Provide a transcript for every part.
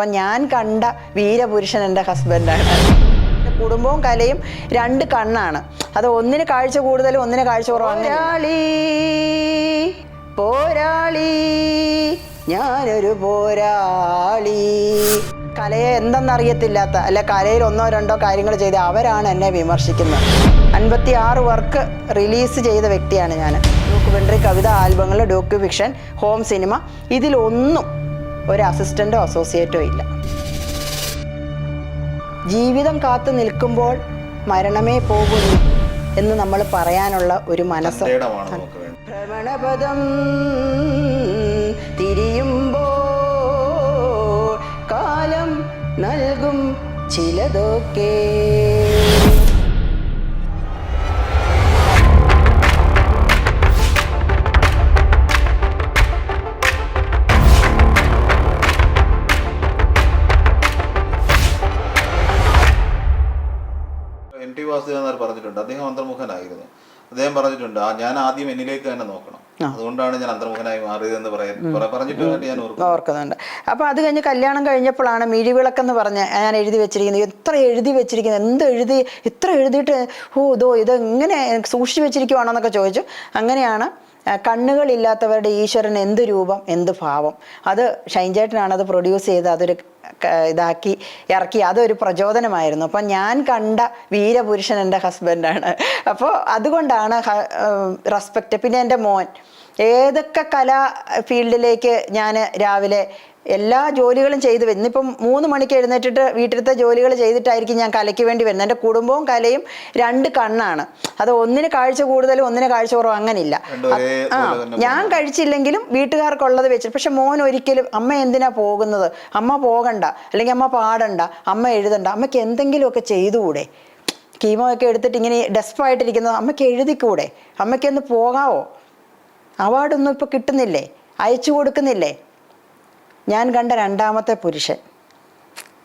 അപ്പം ഞാൻ കണ്ട വീരപുരുഷൻ എന്റെ ഹസ്ബൻഡാണ് കുടുംബവും കലയും രണ്ട് കണ്ണാണ്. അത് ഒന്നിന് കാഴ്ച കൂടുതലും ഒന്നിന് കാഴ്ച കുറവാണ്. പോരാളി പോരാളി ഞാനൊരു പോരാളി. കലയെ എന്തെന്നറിയത്തില്ലാത്ത അല്ലെ കലയിൽ ഒന്നോ രണ്ടോ കാര്യങ്ങൾ ചെയ്ത് അവരാണ് എന്നെ വിമർശിക്കുന്നത്. അൻപത്തി ആറ് വർക്ക് റിലീസ് ചെയ്ത വ്യക്തിയാണ് ഞാൻ. ഡോക്യുമെന്ററി കവിത ആൽബങ്ങൾ ഡോക്യു ഫിക്ഷൻ ഹോം സിനിമ ഇതിലൊന്നും ഒരു അസിസ്റ്റന്റോ അസോസിയേറ്റോ ഇല്ല. ജീവിതം കാത്തു നിൽക്കുമ്പോൾ മരണമേ പോകുന്നു എന്ന് നമ്മൾ പറയാനുള്ള ഒരു മനസ്സ് ഭ്രമണപദം തിരിയുമ്പോൾ കാലം നൽകും ചിലതൊക്കെ. നായർ പറഞ്ഞിട്ടുണ്ട്. അദ്ദേഹം അന്തർമുഖനായിരുന്നു. അദ്ദേഹം പറഞ്ഞിട്ടുണ്ട് ആ ഞാൻ ആദ്യം എന്നിലേക്ക് തന്നെ നോക്കണം. അതുകൊണ്ടാണ് ഞാൻ അന്തർമുഖനായി മാറിയതെന്ന് പറയാൻ പറ- പറഞ്ഞിട്ടുള്ളതായിട്ട് ഞാൻ ഓർക്കുന്നു. ഓർക്കുന്നുണ്ട്. അപ്പോൾ അത് കഴിഞ്ഞ് കല്യാണം കഴിഞ്ഞപ്പോഴാണ് മിഴിവിളക്കെന്ന് പറഞ്ഞ് ഞാൻ എഴുതി വെച്ചിരിക്കുന്നത്. എത്ര എഴുതി വെച്ചിരിക്കുന്നത്? എന്ത് എഴുതി ഇത്ര എഴുതിയിട്ട് ഓ ഇതോ ഇത് എങ്ങനെ സൂക്ഷിച്ചു വെച്ചിരിക്കുവാണോന്നൊക്കെ ചോദിച്ചു. അങ്ങനെയാണ് കണ്ണുകളില്ലാത്തവരുടെ ഈശ്വരൻ എന്ത് രൂപം എന്ത് ഭാവം. അത് ഷൈൻചേട്ടനാണ് അത് പ്രൊഡ്യൂസ് ചെയ്ത് അതൊരു ഇതാക്കി ഇറക്കി. അതൊരു പ്രചോദനമായിരുന്നു. അപ്പം ഞാൻ കണ്ട വീരപുരുഷൻ എന്റെ ഹസ്ബൻഡാണ്. അപ്പോൾ അതുകൊണ്ടാണ് റെസ്പെക്റ്റ് പിന്നെ എന്റെ മോൻ. ഏതൊക്കെ കലാ ഫീൽഡിലേക്ക് ഞാൻ രാവിലെ എല്ലാ ജോലികളും ചെയ്തു വരുന്നു ഇപ്പം മൂന്ന് മണിക്ക് എഴുന്നേറ്റിട്ട് വീട്ടിലത്തെ ജോലികൾ ചെയ്തിട്ടായിരിക്കും ഞാൻ കലയ്ക്ക് വേണ്ടി വരുന്നത്. എന്റെ കുടുംബവും കലയും രണ്ട് കണ്ണാണ്. അത് ഒന്നിന് കാഴ്ച കൂടുതലും ഒന്നിന് കാഴ്ച കുറവും അങ്ങനില്ല. ആ ഞാൻ കഴിച്ചില്ലെങ്കിലും വീട്ടുകാർക്കുള്ളത് വെച്ചിട്ട്. പക്ഷെ മോൻ ഒരിക്കലും അമ്മ എന്തിനാ പോകുന്നത്? അമ്മ പോകണ്ട. അല്ലെങ്കിൽ അമ്മ പാടണ്ട. അമ്മ എഴുതണ്ട. അമ്മയ്ക്ക് എന്തെങ്കിലുമൊക്കെ ചെയ്തുകൂടെ? കീമോ ഒക്കെ എടുത്തിട്ട് ഇങ്ങനെ ഡെസ്പായിട്ടിരിക്കുന്നത് അമ്മയ്ക്ക് എഴുതിക്കൂടെ? അമ്മയ്ക്കൊന്ന് പോകാവോ? അവാർഡൊന്നും ഇപ്പോൾ കിട്ടുന്നില്ലേ? അയച്ചു കൊടുക്കുന്നില്ലേ? ഞാൻ കണ്ട രണ്ടാമത്തെ പുരുഷൻ.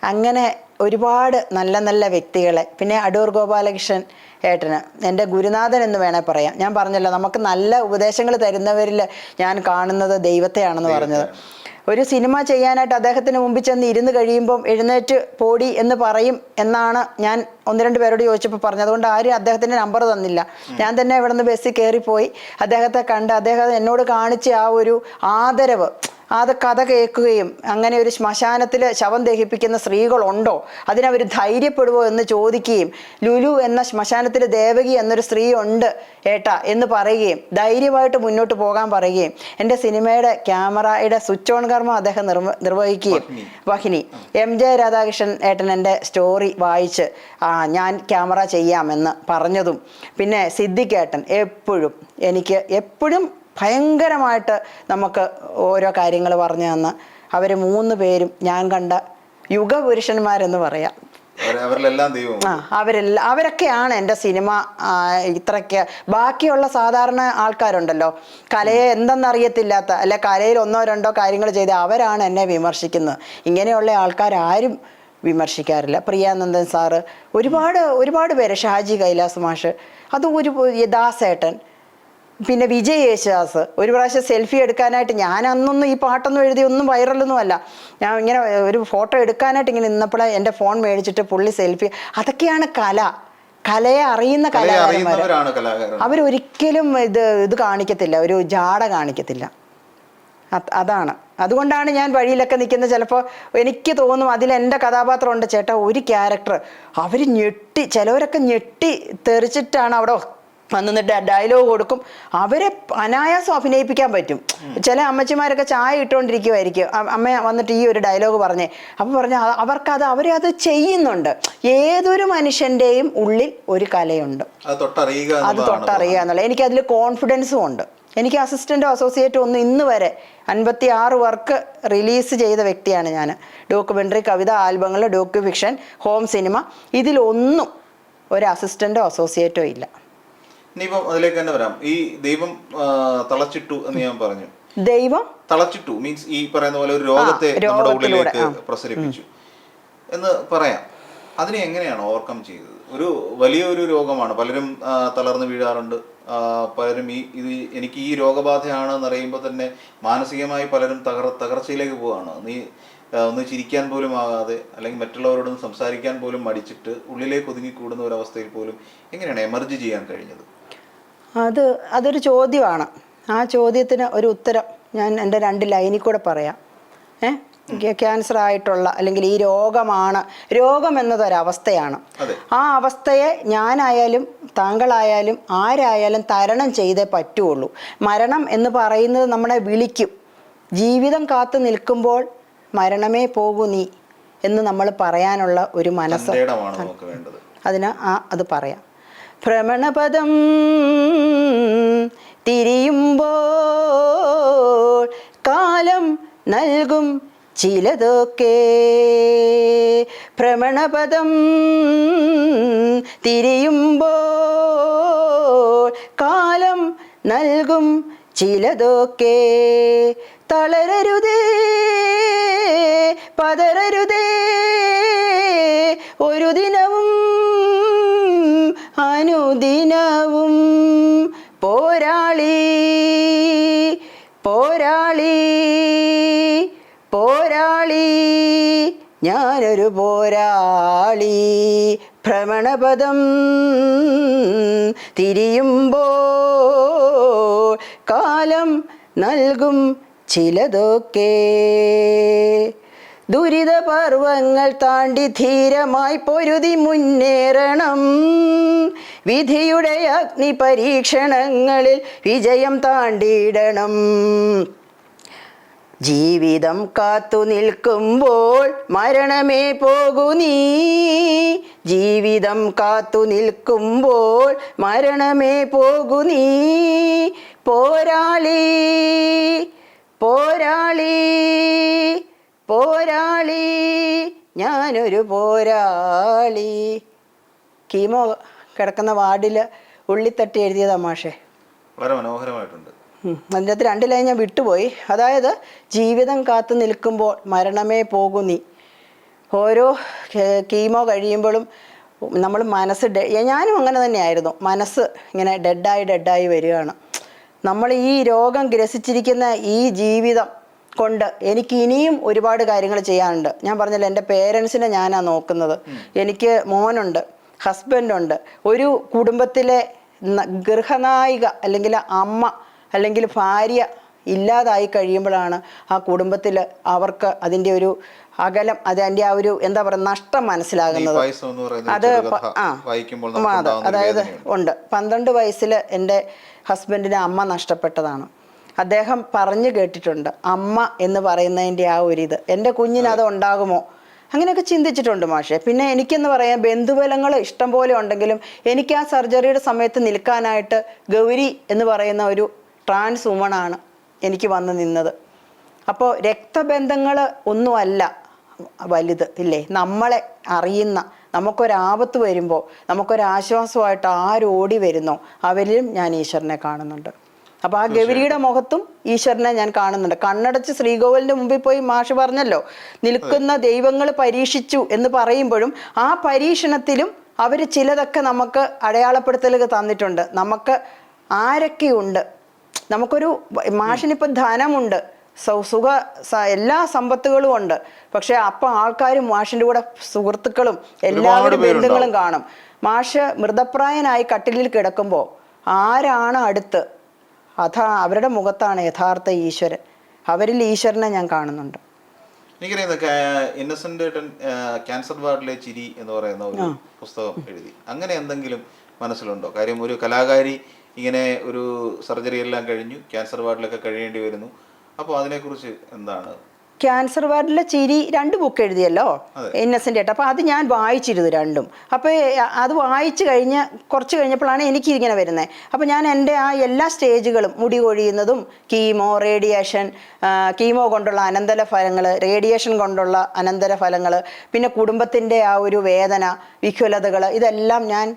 അങ്ങനെ ഒരുപാട് നല്ല നല്ല വ്യക്തികളെ പിന്നെ അടൂർ ഗോപാലകൃഷ്ണൻ ഏട്ടന് എന്റെ ഗുരുനാഥൻ എന്ന് വേണേൽ പറയാം. ഞാൻ പറഞ്ഞല്ലോ നമുക്ക് നല്ല ഉപദേശങ്ങൾ തരുന്നവരിൽ ഞാൻ കാണുന്നത് ദൈവത്തെയാണെന്ന് പറഞ്ഞത്. ഒരു സിനിമ ചെയ്യാനായിട്ട് അദ്ദേഹത്തിന് മുമ്പിൽ ചെന്ന് ഇരുന്ന് കഴിയുമ്പം എഴുന്നേറ്റ് പോടി എന്ന് പറയും എന്നാണ് ഞാൻ ഒന്ന് രണ്ട് പേരോട് ചോദിച്ചപ്പോൾ പറഞ്ഞത്. അതുകൊണ്ട് ആരും അദ്ദേഹത്തിന്റെ നമ്പർ തന്നില്ല. ഞാൻ തന്നെ ഇവിടെ നിന്ന് ബസ്സിൽ കയറിപ്പോയി അദ്ദേഹത്തെ കണ്ട് അദ്ദേഹം എന്നോട് കാണിച്ച ആ ഒരു ആദരവ്. അത് കഥ കേൾക്കുകയും അങ്ങനെ ഒരു ശ്മശാനത്തിൽ ശവം ദഹിപ്പിക്കുന്ന സ്ത്രീകളുണ്ടോ? അതിനവർ ധൈര്യപ്പെടുവോ എന്ന് ചോദിക്കുകയും ലുലു എന്ന ശ്മശാനത്തിൽ ദേവകി എന്നൊരു സ്ത്രീ ഉണ്ട് ഏട്ടാ എന്ന് പറയുകയും ധൈര്യമായിട്ട് മുന്നോട്ട് പോകാൻ പറയുകയും എന്റെ സിനിമയുടെ ക്യാമറയുടെ സ്വിച്ച് ഓൺ കർമ്മം അദ്ദേഹം നിർവ നിർവഹിക്കുകയും. വഹിനി. എം ജെ രാധാകൃഷ്ണൻ ഏട്ടൻ എന്റെ സ്റ്റോറി വായിച്ച് ആ ഞാൻ ക്യാമറ ചെയ്യാമെന്ന് പറഞ്ഞതും. പിന്നെ സിദ്ദിഖേട്ടൻ എപ്പോഴും എനിക്ക് എപ്പോഴും ഭയങ്കരമായിട്ട് നമുക്ക് ഓരോ കാര്യങ്ങൾ പറഞ്ഞു തന്ന്. അവർ മൂന്ന് പേരും ഞാൻ കണ്ട യുഗപുരുഷന്മാരെന്ന് പറയാം. ആ അവരെല്ലാം അവരൊക്കെയാണ് എന്റെ സിനിമ ഇത്രയ്ക്ക്. ബാക്കിയുള്ള സാധാരണ ആൾക്കാരുണ്ടല്ലോ. കലയെ എന്തെന്നറിയത്തില്ലാത്ത അല്ലെ കലയിൽ ഒന്നോ രണ്ടോ കാര്യങ്ങൾ ചെയ്ത് അവരാണ് എന്നെ വിമർശിക്കുന്നത്. ഇങ്ങനെയുള്ള ആൾക്കാരും വിമർശിക്കാറില്ല. പ്രിയാനന്ദൻ സാറ് ഒരുപാട് ഒരുപാട് പേര്. ഷാജി കൈലാസ് മാഷ്. അത് ഒരു ദാസേട്ടൻ. പിന്നെ വിജയ് യേശുദാസ്. ഒരു പ്രാവശ്യം സെൽഫി എടുക്കാനായിട്ട് ഞാൻ അന്നൊന്നും ഈ പാട്ടൊന്നും എഴുതി ഒന്നും വൈറലൊന്നും അല്ല. ഞാൻ ഇങ്ങനെ ഒരു ഫോട്ടോ എടുക്കാനായിട്ട് ഇങ്ങനെ നിന്നപ്പോൾ എന്റെ ഫോൺ മേടിച്ചിട്ട് പുള്ളി സെൽഫി അതൊക്കെയാണ് കല. കലയെ അറിയുന്ന കലാകാരന്മാർ അവരൊരിക്കലും ഇത് ഇത് കാണിക്കത്തില്ല. ഒരു ജാട കാണിക്കത്തില്ല. അതാണ്. അതുകൊണ്ടാണ് ഞാൻ വഴിയിലൊക്കെ നിൽക്കുന്നത്. ചിലപ്പോൾ എനിക്ക് തോന്നും അതിൽ എന്റെ കഥാപാത്രം ഉണ്ട് ചേട്ടാ ഒരു ക്യാരക്ടർ അവർ ഞെട്ടി ചിലവരൊക്കെ ഞെട്ടി തെറിച്ചിട്ടാണ് അവിടെ വന്നിട്ട് ഡയലോഗ് കൊടുക്കും. അവരെ അനായാസം അഭിനയിപ്പിക്കാൻ പറ്റും. ചില അമ്മച്ചിമാരൊക്കെ ചായ ഇട്ടുകൊണ്ടിരിക്കുമായിരിക്കും അമ്മ വന്നിട്ട് ഈ ഒരു ഡയലോഗ് പറഞ്ഞേ. അപ്പോൾ പറഞ്ഞ അവർക്കത് അവരത് ചെയ്യുന്നുണ്ട്. ഏതൊരു മനുഷ്യന്റെയും ഉള്ളിൽ ഒരു കലയുണ്ട്. അത് തൊട്ടറിയുക എന്നുള്ളത്. എന്നുള്ള എനിക്ക് അതിൽ കോൺഫിഡൻസും ഉണ്ട്. എനിക്ക് അസിസ്റ്റന്റോ അസോസിയേറ്റോ ഒന്നും ഇന്ന് വരെ അൻപത്തി ആറ് വർക്ക് റിലീസ് ചെയ്ത വ്യക്തിയാണ് ഞാൻ. ഡോക്യുമെന്ററി കവിത ആൽബങ്ങൾ ഡോക്യു ഫിക്ഷൻ ഹോം സിനിമ ഇതിലൊന്നും ഒരു അസിസ്റ്റന്റോ അസോസിയേറ്റോ ഇല്ല. ഇനിയിപ്പം അതിലേക്ക് തന്നെ വരാം. ഈ ദൈവം തളച്ചിട്ടു എന്ന് ഞാൻ പറഞ്ഞു. ദൈവം? തളച്ചിട്ടു മീൻസ് ഈ പറയുന്ന പോലെ ഒരു രോഗത്തെ നമ്മുടെ ഉള്ളിലേക്ക് പ്രസരിപ്പിച്ചു. എന്ന് പറയാം. അതിനെ എങ്ങനെയാണ് ഓവർകം ചെയ്തത്? ഒരു വലിയൊരു രോഗമാണ്. പലരും തളർന്നു വീഴാറുണ്ട്. പലരും ഈ ഇത് എനിക്ക് ഈ രോഗബാധയാണ് എന്നറിയുമ്പോൾ തന്നെ മാനസികമായി പലരും തകർ തകർച്ചയിലേക്ക് പോവാണ്. നീ ഒന്ന് ചിരിക്കാൻ പോലും ആകാതെ അല്ലെങ്കിൽ മറ്റുള്ളവരോടൊന്ന് സംസാരിക്കാൻ പോലും മടിച്ചിട്ട് ഉള്ളിലേക്ക് ഒതുങ്ങിക്കൂടുന്ന ഒരു അവസ്ഥയിൽ പോലും എങ്ങനെയാണ് എമർജ് ചെയ്യാൻ കഴിഞ്ഞത്? അത് അതൊരു ചോദ്യമാണ്. ആ ചോദ്യത്തിന് ഒരു ഉത്തരം ഞാൻ എന്റെ രണ്ട് ലൈനിൽ കൂടെ പറയാം. ഏ? ക്യാൻസർ ആയിട്ടുള്ള അല്ലെങ്കിൽ ഈ രോഗമാണ് രോഗം എന്നതൊരവസ്ഥയാണ്. ആ അവസ്ഥയെ ഞാനായാലും താങ്കളായാലും ആരായാലും തരണം ചെയ്തേ പറ്റുള്ളൂ. മരണം എന്ന് പറയുന്നത് നമ്മളെ വിളിക്കും. ജീവിതം കാത്തു നിൽക്കുമ്പോൾ മരണമേ പോകൂ നീ എന്ന് നമ്മൾ പറയാനുള്ള ഒരു മനസ്സ്. അതിന് ആ അത് പറയാം. ഭ്രമണപദം തിരിയുമ്പോൾ കാലം നൽകും ചിലതൊക്കെ. ഭ്രമണപദം തിരിയുമ്പോൾ കാലം നൽകും ചിലതൊക്കെ. തളരരുതേ പതരരുതേ ഒരു ദിനവും അനുദിനവും പോരാളി പോരാളി പോരാളി ഞാനൊരു പോരാളി. ഭ്രമണപദം തിരിയുമ്പോൾ കാലം നൽകും ചിലതൊക്കെ. ദുരിതപർവങ്ങൾ താണ്ടി ധീരമായി പൊരുതി മുന്നേറണം. വിധിയുടെ അഗ്നി പരീക്ഷണങ്ങളിൽ വിജയം താണ്ടിയിടണം. ജീവിതം കാത്തു നിൽക്കുമ്പോൾ മരണമേ പോകൂ നീ. ജീവിതം കാത്തു നിൽക്കുമ്പോൾ മരണമേ പോകൂ നീ. പോരാളി പോരാളി. പോരാളി ഞാനൊരു പോരാളി. കീമോ കിടക്കുന്ന വാർഡിൽ ഉള്ളിത്തട്ടി എഴുതിയതാ മാഷേ വളരെ മനോഹരമായിട്ടുണ്ട്. അതിന്റെ അകത്ത് രണ്ട് ലൈൻ ഞാൻ വിട്ടുപോയി. അതായത് ജീവിതം കാത്തു നിൽക്കുമ്പോൾ മരണമേ പോകും നീ. ഓരോ കീമോ കഴിയുമ്പോഴും നമ്മൾ മനസ്സ് ഞാനും അങ്ങനെ തന്നെയായിരുന്നു. മനസ്സ് ഇങ്ങനെ ഡെഡായി ഡെഡായി വരികയാണ്. നമ്മൾ ഈ രോഗം ഗ്രസിച്ചിരിക്കുന്ന ഈ ജീവിതം കൊണ്ട് എനിക്ക് ഇനിയും ഒരുപാട് കാര്യങ്ങൾ ചെയ്യാനുണ്ട്. ഞാൻ പറഞ്ഞല്ലോ എന്റെ പേരൻസിനെ ഞാനാണ് നോക്കുന്നത്. എനിക്ക് മോനുണ്ട് ഹസ്ബൻഡുണ്ട്. ഒരു കുടുംബത്തിലെ ഗൃഹനായിക അല്ലെങ്കിൽ അമ്മ അല്ലെങ്കിൽ ഭാര്യ ഇല്ലാതായി കഴിയുമ്പോഴാണ് ആ കുടുംബത്തിൽ അവർക്ക് അതിന്റെ ഒരു അകലം അതിന്റെ ആ ഒരു എന്താ പറയുക നഷ്ടം മനസ്സിലാകുന്നത്. അത് ആ. അതായത് ഉണ്ട്. പന്ത്രണ്ട് വയസ്സിൽ എന്റെ ഹസ്ബൻഡിനെ അമ്മ നഷ്ടപ്പെട്ടതാണ്. അദ്ദേഹം പറഞ്ഞു കേട്ടിട്ടുണ്ട് അമ്മ എന്ന് പറയുന്നതിന്റെ ആ ഒരിത്. എന്റെ കുഞ്ഞിന് അത്. ഉണ്ടാകുമോ അങ്ങനെയൊക്കെ ചിന്തിച്ചിട്ടുണ്ട് മാഷെ. പിന്നെ എനിക്കെന്ന് പറയാൻ ബന്ധുബലങ്ങൾ ഇഷ്ടം പോലെ ഉണ്ടെങ്കിലും എനിക്ക് ആ സർജറിയുടെ സമയത്ത് നിൽക്കാനായിട്ട് ഗൗരി എന്ന് പറയുന്ന ഒരു ട്രാൻസ് വുമണാണ് എനിക്ക് വന്ന് നിന്നത്. അപ്പോൾ രക്തബന്ധങ്ങൾ ഒന്നുമല്ല വലുത് ഇല്ലേ? നമ്മളെ അറിയുന്ന നമുക്കൊരാപത്ത് വരുമ്പോൾ നമുക്കൊരാശ്വാസമായിട്ട് ആരോടി വരുന്നോ അവരിലും ഞാൻ ഈശ്വരനെ കാണുന്നുണ്ട്. അപ്പോൾ ആ ഗൗരിയുടെ മുഖത്തും ഈശ്വരനെ ഞാൻ കാണുന്നുണ്ട്. കണ്ണടച്ച് ശ്രീകോവിലിന്റെ മുമ്പിൽ പോയി മാഷ് പറഞ്ഞല്ലോ നിൽക്കുന്ന ദൈവങ്ങൾ പരീക്ഷിച്ചു എന്ന് പറയുമ്പോഴും ആ പരീക്ഷണത്തിലും അവർ ചിലതൊക്കെ നമുക്ക് അടയാളപ്പെടുത്തലുകൾ തന്നിട്ടുണ്ട്. നമുക്ക് ആരൊക്കെയുണ്ട്? നമുക്കൊരു മാഷിനിപ്പോൾ ധനമുണ്ട്. സുഖ എല്ലാ സമ്പത്തുകളും ഉണ്ട്. പക്ഷെ അപ്പം ആൾക്കാരും മാഷിന്റെ കൂടെ സുഹൃത്തുക്കളും എല്ലാവരും. ബന്ധുക്കളും കാണും. മാഷ് മൃതപ്രായനായി കട്ടിലിൽ കിടക്കുമ്പോൾ ആരാണ് അടുത്ത്? അതാ അവരുടെ മുഖത്താണ് യഥാർത്ഥ ഈശ്വരൻ. അവരിൽ ഈശ്വരനെ ഞാൻ കാണുന്നുണ്ട്. എനിക്കറിയുന്ന ഇന്നസെന്റ് ക്യാൻസർ വാർഡിലെ ചിരി എന്ന് പറയുന്ന ഒരു പുസ്തകം എഴുതി. അങ്ങനെ എന്തെങ്കിലും മനസ്സിലുണ്ടോ? കാര്യം ഒരു കലാകാരി ഇങ്ങനെ ഒരു സർജറി എല്ലാം കഴിഞ്ഞു ക്യാൻസർ വാർഡിലൊക്കെ കഴിയേണ്ടി വരുന്നു. അപ്പോൾ അതിനെക്കുറിച്ച് എന്താണ് ക്യാൻസർ വാർഡിലെ ചിരി രണ്ട് ബുക്ക് എഴുതിയല്ലോ. ഇന്നസെന്റ് ആയിട്ട്. അപ്പോൾ അത് ഞാൻ വായിച്ചിരുന്നു രണ്ടും. അപ്പോൾ അത് വായിച്ചു കഴിഞ്ഞ് കുറച്ച് കഴിഞ്ഞപ്പോഴാണ് എനിക്ക് ഇങ്ങനെ വരുന്നത് അപ്പോൾ ഞാൻ എന്റെ ആ എല്ലാ സ്റ്റേജുകളും മുടി കൊഴിയുന്നതും കീമോ റേഡിയേഷൻ കീമോ കൊണ്ടുള്ള അനന്തര ഫലങ്ങൾ റേഡിയേഷൻ കൊണ്ടുള്ള അനന്തര ഫലങ്ങൾ പിന്നെ കുടുംബത്തിന്റെ ആ ഒരു വേദന വിഹ്വലതകൾ ഇതെല്ലാം ഞാൻ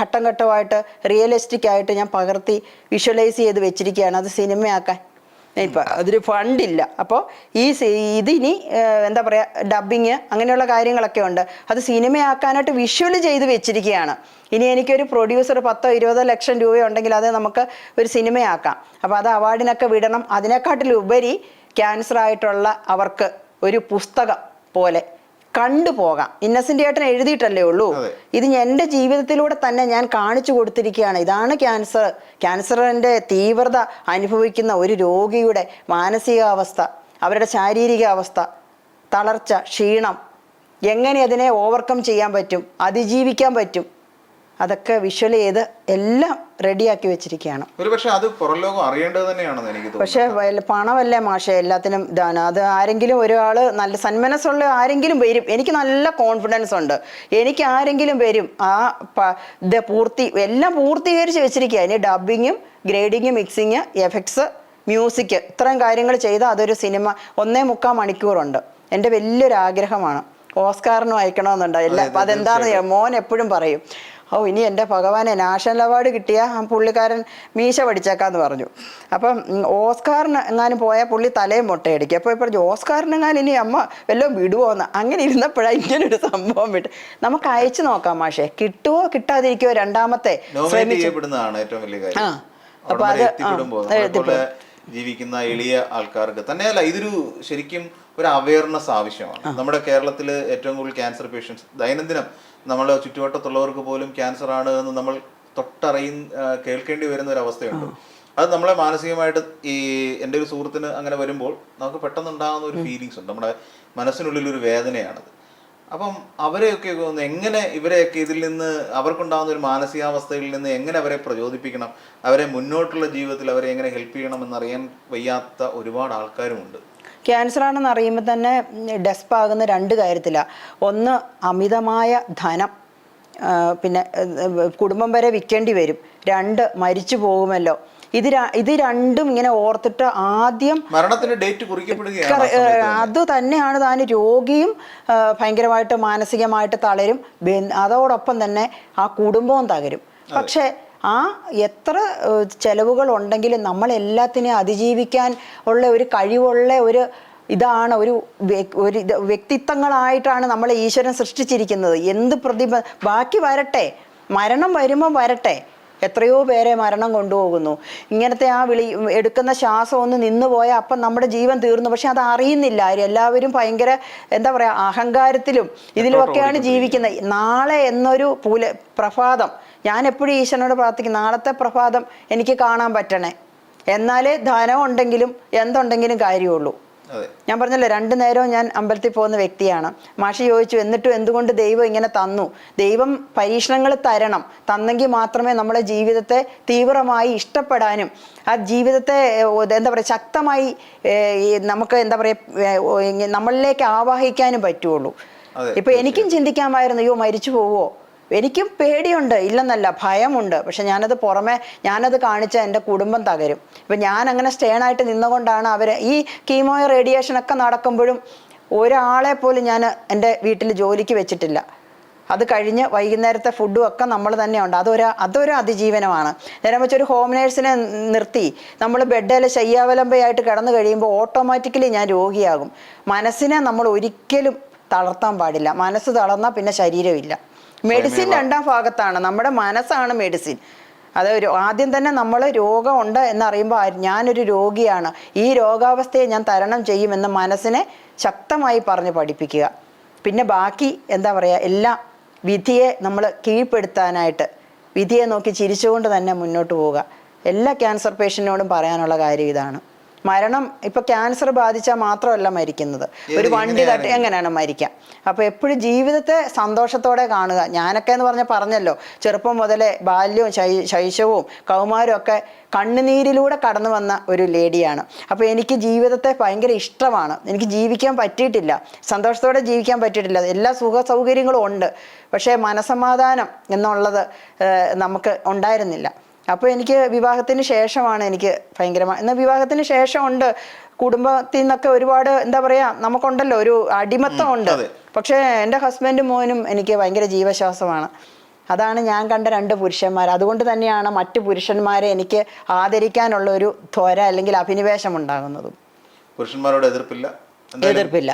ഘട്ടം ഘട്ടമായിട്ട് റിയലിസ്റ്റിക് ആയിട്ട് ഞാൻ പകർത്തി വിഷ്വലൈസ് ചെയ്ത് വെച്ചിരിക്കുകയാണ്. അത് സിനിമയാക്കാൻ ഇപ്പം അതൊരു ഫണ്ടില്ല. അപ്പോൾ ഈ ഇതിനി എന്താ പറയുക ഡബിങ് അങ്ങനെയുള്ള കാര്യങ്ങളൊക്കെ ഉണ്ട്. അത് സിനിമയാക്കാനായിട്ട് വിഷ്വൽ ചെയ്ത് വെച്ചിരിക്കുകയാണ്. ഇനി എനിക്കൊരു പ്രൊഡ്യൂസർ പത്തോ ഇരുപതോ ലക്ഷം രൂപയുണ്ടെങ്കിൽ അത് നമുക്ക് ഒരു സിനിമയാക്കാം. അപ്പോൾ അത് അവാർഡിനൊക്കെ വിടണം. അതിനെക്കാട്ടിലുപരി ക്യാൻസർ ആയിട്ടുള്ള അവർക്ക് ഒരു പുസ്തകം പോലെ കണ്ടുപോകാം ഇന്നസെന്റ് ഏട്ടൻ എഴുതിയിട്ടല്ലേ ഉള്ളൂ. ഇത് എന്റെ എന്റെ ജീവിതത്തിലൂടെ തന്നെ ഞാൻ കാണിച്ചു കൊടുത്തിരിക്കുകയാണ്. ഇതാണ് ക്യാൻസർ. ക്യാൻസറിന്റെ തീവ്രത അനുഭവിക്കുന്ന ഒരു രോഗിയുടെ മാനസികാവസ്ഥ അവരുടെ ശാരീരിക അവസ്ഥ തളർച്ച ക്ഷീണം. എങ്ങനെ അതിനെ ഓവർകം ചെയ്യാൻ പറ്റും? അതിജീവിക്കാൻ പറ്റും? അതൊക്കെ വിഷ്വൽ ചെയ്ത് എല്ലാം റെഡിയാക്കി വെച്ചിരിക്കുകയാണ്. ഒരു പക്ഷെ അത് അറിയേണ്ടത് തന്നെയാണെന്ന് എനിക്ക് പക്ഷേ പണമല്ലേ മാഷെ? എല്ലാത്തിനും ഇതാണ്. അത് ആരെങ്കിലും ഒരാൾ നല്ല സന്മനസ്സുള്ള ആരെങ്കിലും വരും. എനിക്ക് നല്ല കോൺഫിഡൻസ് ഉണ്ട്. എനിക്ക് ആരെങ്കിലും വരും. ആ ഇത് പൂർത്തി എല്ലാം പൂർത്തീകരിച്ച് വെച്ചിരിക്കുക ഇനി ഡബിങ്ങും ഗ്രേഡിങ്ങും മിക്സിങ് എഫക്ട്സ് മ്യൂസിക് ഇത്രയും കാര്യങ്ങൾ ചെയ്താൽ അതൊരു സിനിമ ഒന്നേ മുക്കാൽ മണിക്കൂറുണ്ട്. എന്റെ വലിയൊരു ആഗ്രഹമാണ് ഓസ്കാറിനും അയക്കണമെന്നുണ്ട്. എല്ലാ അപ്പം അതെന്താണെന്ന് മോൻ എപ്പോഴും പറയും. ഓ ഇനി എന്റെ ഭഗവാനെ നാഷണൽ അവാർഡ് കിട്ടിയ ആ പുള്ളിക്കാരൻ മീശ പഠിച്ചേക്കാന്ന് പറഞ്ഞു. അപ്പം ഓസ്കാറിന് എങ്ങാനും പോയാൽ പുള്ളി തലയും മുട്ടയടിക്കും. അപ്പോൾ പറഞ്ഞു ഓസ്കാറിന് എങ്ങാനും ഇനി അമ്മ വല്ലതും വിടുവോന്ന് അങ്ങനെ ഇരുന്നപ്പോഴാണ് ഇങ്ങനൊരു സംഭവം വിട്ട് നമുക്ക് അയച്ചു നോക്കാം മാഷെ. കിട്ടുവോ കിട്ടാതിരിക്കുവോ രണ്ടാമത്തെ ആ. അപ്പൊ അത് ജീവിക്കുന്ന എളിയ ആൾക്കാർക്ക് തന്നെയല്ല ഇതൊരു ശരിക്കും ഒരു അവയർനെസ് ആവശ്യമാണ്. നമ്മുടെ കേരളത്തിൽ ഏറ്റവും കൂടുതൽ ക്യാൻസർ പേഷ്യൻസ് ദൈനംദിനം നമ്മുടെ ചുറ്റുവട്ടത്തുള്ളവർക്ക് പോലും ക്യാൻസർ ആണ് എന്ന് നമ്മൾ തൊട്ടറിയും കേൾക്കേണ്ടി വരുന്ന ഒരു അവസ്ഥയുണ്ട്. അത് നമ്മളെ മാനസികമായിട്ട് ഈ എന്റെ ഒരു സുഹൃത്തിന് അങ്ങനെ വരുമ്പോൾ നമുക്ക് പെട്ടെന്ന് ഉണ്ടാകുന്ന ഒരു ഫീലിങ്സ് ഉണ്ട്. നമ്മുടെ മനസ്സിനുള്ളിൽ ഒരു വേദനയാണത്. അപ്പം അവരെയൊക്കെ ഒന്ന് എങ്ങനെ ഇവരെയൊക്കെ ഇതിൽ നിന്ന് അവർക്കുണ്ടാകുന്ന ഒരു മാനസികാവസ്ഥയിൽ നിന്ന് എങ്ങനെ അവരെ പ്രചോദിപ്പിക്കണം? അവരെ മുന്നോട്ടുള്ള ജീവിതത്തിൽ അവരെ എങ്ങനെ ഹെൽപ്പ് ചെയ്യണം എന്നറിയാൻ വയ്യാത്ത ഒരുപാട് ആൾക്കാരുമുണ്ട്. ക്യാൻസർ ആണെന്ന് അറിയുമ്പോൾ തന്നെ ഡെസ്പ് ആകുന്ന രണ്ട് കാര്യത്തിലാണ് ഒന്ന് അമിതമായ ധനം. പിന്നെ കുടുംബം വരെ വിൽക്കേണ്ടി വരും. രണ്ട് മരിച്ചു പോകുമല്ലോ. ഇത് ഇത് രണ്ടും ഇങ്ങനെ ഓർത്തിട്ട് ആദ്യം മരണത്തിന്റെ ഡേറ്റ് കുറിക്കപ്പെടുകയാണ്. അത് തന്നെയാണ് താൻ രോഗിയും ഭയങ്കരമായിട്ട് മാനസികമായിട്ട് തളരും. അതോടൊപ്പം തന്നെ ആ കുടുംബവും തകരും. പക്ഷേ ആ എത്ര ചെലവുകൾ ഉണ്ടെങ്കിലും നമ്മൾ എല്ലാത്തിനെയും അതിജീവിക്കാൻ ഉള്ള ഒരു കഴിവുള്ള ഒരു ഇതാണ് ഒരു ഒരു വ്യക്തിത്വങ്ങളായിട്ടാണ് നമ്മളെ ഈശ്വരൻ സൃഷ്ടിച്ചിരിക്കുന്നത്. എന്ത് പ്രതിഭ ബാക്കി വരട്ടെ. മരണം വരുമ്പോൾ വരട്ടെ. എത്രയോ പേരെ മരണം കൊണ്ടുപോകുന്നു. ഇങ്ങനത്തെ ആ വിളി എടുക്കുന്ന ശ്വാസം ഒന്ന് നിന്ന് പോയാൽ അപ്പം നമ്മുടെ ജീവൻ തീർന്നു. പക്ഷെ അത് അറിയുന്നില്ല. ആര് എല്ലാവരും ഭയങ്കര എന്താ പറയുക അഹങ്കാരത്തിലും ഇതിലുമൊക്കെയാണ് ജീവിക്കുന്നത്. നാളെ എന്നൊരു പുല പ്രഭാതം. ഞാൻ എപ്പോഴും ഈശ്വരനോട് പ്രാർത്ഥിക്കും നാളത്തെ പ്രഭാതം എനിക്ക് കാണാൻ പറ്റണേ. എന്നാലേ ധനം ഉണ്ടെങ്കിലും എന്തുണ്ടെങ്കിലും കാര്യമുള്ളൂ. ഞാൻ പറഞ്ഞല്ലോ രണ്ടു നേരവും ഞാൻ അമ്പലത്തിൽ പോകുന്ന വ്യക്തിയാണ്. മാഷി ചോദിച്ചു എന്നിട്ടും എന്തുകൊണ്ട് ദൈവം ഇങ്ങനെ തന്നു? ദൈവം പരീക്ഷണങ്ങൾ തരണം. തന്നെങ്കിൽ മാത്രമേ നമ്മളെ ജീവിതത്തെ തീവ്രമായി ഇഷ്ടപ്പെടാനും ആ ജീവിതത്തെ എന്താ പറയുക ശക്തമായി നമുക്ക് എന്താ പറയുക നമ്മളിലേക്ക് ആവാഹിക്കാനും പറ്റുള്ളൂ. ഇപ്പൊ എനിക്കും ചിന്തിക്കാമായിരുന്നു അയ്യോ മരിച്ചു പോവോ? എനിക്കും പേടിയുണ്ട് ഇല്ലെന്നല്ല ഭയമുണ്ട്. പക്ഷെ ഞാനത് പുറമെ ഞാനത് കാണിച്ച എന്റെ കുടുംബം തകരും. ഇപ്പം ഞാൻ അങ്ങനെ സ്റ്റേണായിട്ട് നിന്നുകൊണ്ടാണ് അവർ ഈ കീമോയോ റേഡിയേഷനൊക്കെ നടക്കുമ്പോഴും ഒരാളെ പോലും ഞാൻ എന്റെ വീട്ടിൽ ജോലിക്ക് വെച്ചിട്ടില്ല. അത് കഴിഞ്ഞ് വൈകുന്നേരത്തെ ഫുഡും ഒക്കെ നമ്മൾ തന്നെയുണ്ട്. അതൊരു അതൊരു അതിജീവനമാണ്. നേരം വെച്ചൊരു ഹോം നേഴ്സിനെ നിർത്തി. നമ്മൾ ബെഡിൽ ശയ്യാവലംബയായിട്ട് കിടന്നു കഴിയുമ്പോൾ ഓട്ടോമാറ്റിക്കലി ഞാൻ രോഗിയാകും. മനസ്സിനെ നമ്മൾ ഒരിക്കലും തളർത്താൻ പാടില്ല. മനസ്സ് തളർന്നാൽ പിന്നെ ശരീരമില്ല. മെഡിസിൻ രണ്ടാം ഭാഗത്താണ്. നമ്മുടെ മനസ്സാണ് മെഡിസിൻ അത് ആദ്യം തന്നെ നമ്മൾ രോഗമുണ്ട് എന്നറിയുമ്പോൾ ഞാനൊരു രോഗിയാണ്. ഈ രോഗാവസ്ഥയെ ഞാൻ തരണം ചെയ്യുമെന്ന് മനസ്സിനെ ശക്തമായി പറഞ്ഞ് പഠിപ്പിക്കുക. പിന്നെ ബാക്കി എന്താ പറയുക എല്ലാ വിധിയെ നമ്മൾ കീഴ്പ്പെടുത്താനായിട്ട് വിധിയെ നോക്കി ചിരിച്ചുകൊണ്ട് തന്നെ മുന്നോട്ട് പോവുക. എല്ലാ ക്യാൻസർ പേഷ്യന്റിനോടും പറയാനുള്ള കാര്യം ഇതാണ്. മരണം ഇപ്പൊ ക്യാൻസർ ബാധിച്ചാൽ മാത്രമല്ല മരിക്കുന്നത്. ഒരു വണ്ടി തട്ടി എങ്ങനെയാണ് മരിക്കാം? അപ്പൊ എപ്പോഴും ജീവിതത്തെ സന്തോഷത്തോടെ കാണുക. ഞാനൊക്കെ എന്ന് പറഞ്ഞ പറഞ്ഞല്ലോ ചെറുപ്പം മുതലേ ബാല്യവും ശൈശവും കൗമാരവും ഒക്കെ കണ്ണുനീരിലൂടെ കടന്നു വന്ന ഒരു ലേഡിയാണ്. അപ്പോൾ എനിക്ക് ജീവിതത്തെ ഭയങ്കര ഇഷ്ടമാണ്. എനിക്ക് ജീവിക്കാൻ പറ്റിയിട്ടില്ല. സന്തോഷത്തോടെ ജീവിക്കാൻ പറ്റിയിട്ടില്ല. എല്ലാ സുഖ സൗകര്യങ്ങളും ഉണ്ട്. പക്ഷേ മനസമാധാനം എന്നുള്ളത് നമുക്ക് ഉണ്ടായിരുന്നില്ല. അപ്പോൾ എനിക്ക് വിവാഹത്തിന് ശേഷമാണ് എനിക്ക് ഭയങ്കരമായി എന്നാൽ വിവാഹത്തിന് ശേഷമുണ്ട്. കുടുംബത്തിൽ നിന്നൊക്കെ ഒരുപാട് എന്താ പറയാ നമുക്കുണ്ടല്ലോ ഒരു അടിമത്തം ഉണ്ട്. പക്ഷെ എന്റെ ഹസ്ബൻഡും മോനും എനിക്ക് ഭയങ്കര ജീവശ്വാസമാണ്. അതാണ് ഞാൻ കണ്ട രണ്ട് പുരുഷന്മാർ. അതുകൊണ്ട് തന്നെയാണ് മറ്റു പുരുഷന്മാരെ എനിക്ക് ആദരിക്കാനുള്ള ഒരു ത്വര അല്ലെങ്കിൽ അഭിനിവേശം ഉണ്ടാകുന്നതും. പുരുഷന്മാരോട് എതിർപ്പില്ല. എന്തായാലും എതിർപ്പില്ല.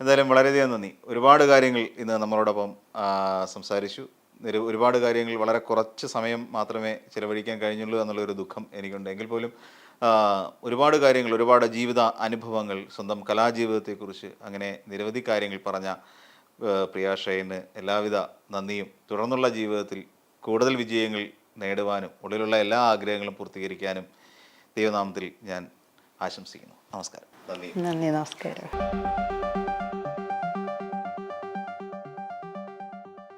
എന്തായാലും വളരെയധികം നന്ദി. ഒരുപാട് കാര്യങ്ങൾ ഇന്ന് നമ്മളോടൊപ്പം സംസാരിച്ചു. ഒരുപാട് കാര്യങ്ങൾ വളരെ കുറച്ച് സമയം മാത്രമേ ചിലവഴിക്കാൻ കഴിഞ്ഞുള്ളൂ എന്നുള്ളൊരു ദുഃഖം എനിക്കുണ്ട്. എങ്കിൽ പോലും ഒരുപാട് കാര്യങ്ങൾ ഒരുപാട് ജീവിത അനുഭവങ്ങൾ സ്വന്തം കലാജീവിതത്തെക്കുറിച്ച് അങ്ങനെ നിരവധി കാര്യങ്ങൾ പറഞ്ഞ ആ, പ്രിയ ഷൈന് എല്ലാവിധ നന്ദിയും. തുടർന്നുള്ള ജീവിതത്തിൽ കൂടുതൽ വിജയങ്ങൾ നേടുവാനും ഉള്ളിലുള്ള എല്ലാ ആഗ്രഹങ്ങളും പൂർത്തീകരിക്കാനും ദൈവനാമത്തിൽ ഞാൻ ആശംസിക്കുന്നു. നമസ്കാരം. നന്ദി. നന്ദി നമസ്കാരം.